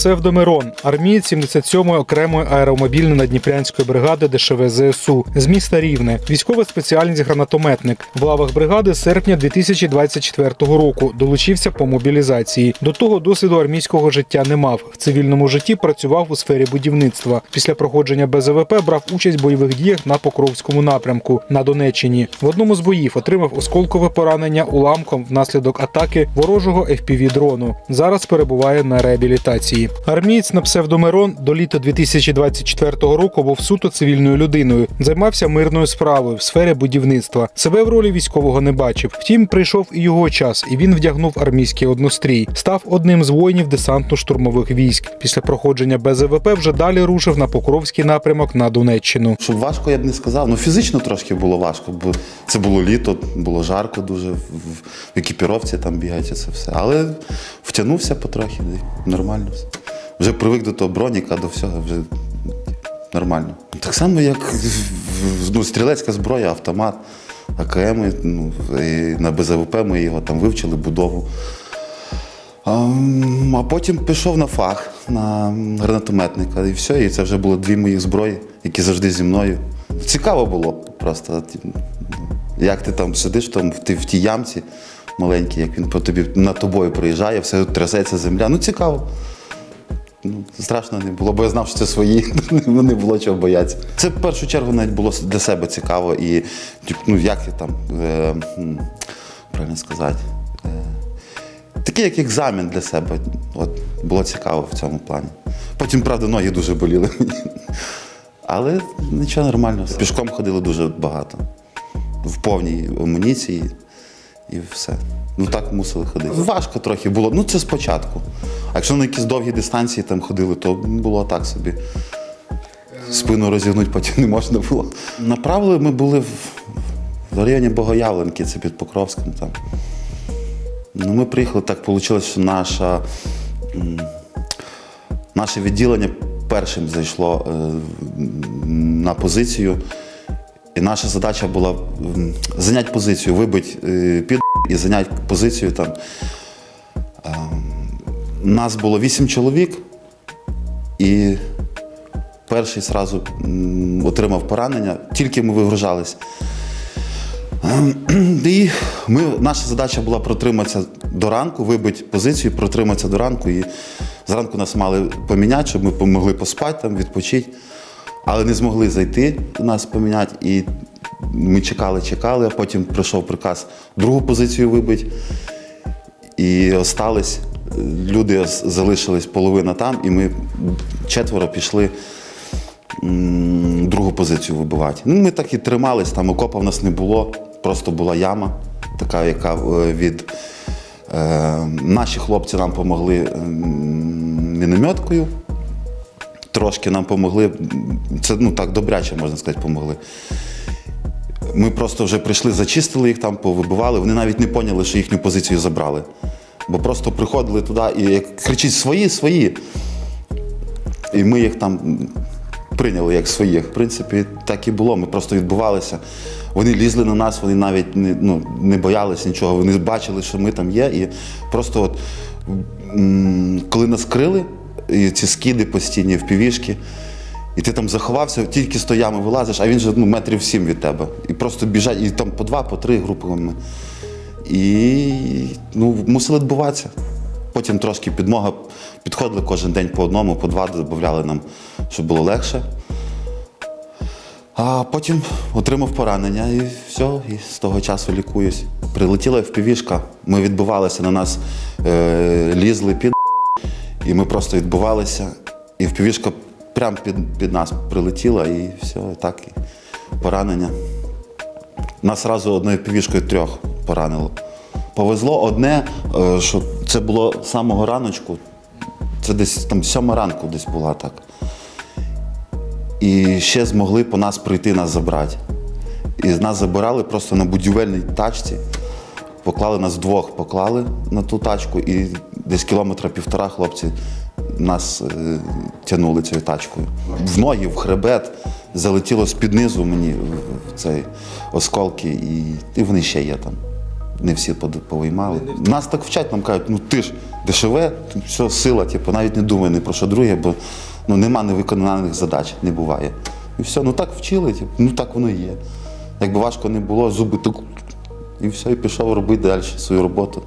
псевдомирон, армієць 77-ї окремої аеромобільно-надніпрянської бригади ДШВ ЗСУ з міста Рівне. Військова спеціальність гранатометник. В лавах бригади з серпня 2024 року долучився по мобілізації. До того досвіду армійського життя не мав. В цивільному житті працював у сфері будівництва. Після проходження БЗВП брав участь в бойових діях на Покровському напрямку на Донеччині. В одному з боїв отримав осколкове поранення уламком внаслідок атаки ворожого fpv дрону. Зараз перебуває на реабілітації. Армієць на псевдомирон до літа 2024 року був суто цивільною людиною. Займався мирною справою в сфері будівництва. Себе в ролі військового не бачив. Втім, прийшов і його час, і він вдягнув армійський однострій. Став одним з воїнів десантно-штурмових військ. Після проходження БЗВП вже далі рушив на Покровський напрямок на Донеччину. Щоб важко, я б не сказав. Ну, фізично трошки було важко, бо це було літо, було жарко дуже, в, в екіпіровці там бігається це все. Але втягнувся потрохи, нормально все. Вже привик до того броніка, до всього, вже нормально. Так само, як ну, стрілецька зброя, автомат, АКМ, ну, і на БЗВП ми його там вивчили, будову. А, а потім пішов на фах на гранатометника, і все, і це вже було дві мої зброї, які завжди зі мною. Цікаво було просто. Як ти там сидиш там, ти, в тій ямці маленькій, як він по тобі над тобою проїжджає, все трясеться земля. Ну цікаво. Ну, страшно не було, бо я знав, що це свої, не було чого боятися. Це в першу чергу навіть було для себе цікаво і ну, як я там, е, правильно сказати. Е, Такий як екзамен для себе. От, було цікаво в цьому плані. Потім, правда, ноги дуже боліли. Але нічого нормально. Пішком ходили дуже багато. В повній амуніції і все. Ну так мусили ходити. Важко трохи було. Ну це спочатку. А якщо на якісь довгі дистанції там ходили, то було так собі. Спину розігнути потім не можна було. Направили ми були в, в районі Богоявленки, це під Покровськом там. Ну, ми приїхали, так вийшло, що наша, наше відділення першим зайшло е, на позицію. І наша задача була зайняти позицію, вибити е, під і зайняти позицію там. Нас було вісім чоловік, і перший зразу отримав поранення, тільки ми вигружались. І ми, наша задача була протриматися до ранку, вибити позицію, протриматися до ранку. І зранку нас мали поміняти, щоб ми могли поспати, там, відпочити. Але не змогли зайти нас поміняти. І ми чекали, чекали, а потім прийшов приказ другу позицію вибити. І остались, люди залишились половина там, і ми четверо пішли другу позицію вибивати. Ну, ми так і тримались, там окопа в нас не було, просто була яма, така, яка е, від е, наші хлопці нам допомогли мінометкою. Трошки нам допомогли. Це ну так добряче, можна сказати, допомогли. Ми просто вже прийшли, зачистили їх там, повибивали. Вони навіть не поняли, що їхню позицію забрали. Бо просто приходили туди і кричить свої, свої. І ми їх там прийняли як своїх. В принципі, так і було. Ми просто відбувалися. Вони лізли на нас, вони навіть не, ну, не боялися нічого. Вони бачили, що ми там є. І просто от, коли нас крили, і ці скиди постійні в півішки, і ти там заховався, тільки з тої ями вилазиш, а він же ну, метрів сім від тебе. І просто біжать, і там по два, по три групами. І ну, мусили відбуватися. Потім трошки підмога підходили кожен день по одному, по два додавали нам, щоб було легше. А потім отримав поранення і все, і з того часу лікуюсь. Прилетіла впівішка, ми відбивалися на нас, е, лізли під і ми просто відбувалися. І впівішка прямо під, під нас прилетіла, і все, і так, і поранення. Нас одразу одною півішкою трьох поранило. Повезло одне, е, що це було самого раночку, це десь там сьома ранку десь була так. І ще змогли по нас прийти нас забрати. І нас забирали просто на будівельній тачці. Поклали нас двох, поклали на ту тачку, і десь кілометра півтора хлопці нас е, тягнули цією тачкою. В ноги, в хребет залетіло з-під низу мені в- цей осколки, і, і вони ще є там. не всі повиймали. Нас так вчать, нам кажуть, ну ти ж дешеве, все, сила, типу, навіть не думай ні про що друге, бо ну, нема невиконаних задач, не буває. І все, ну так вчили, типу, ну так воно і є. Якби важко не було, зуби так. І все, і пішов робити далі свою роботу.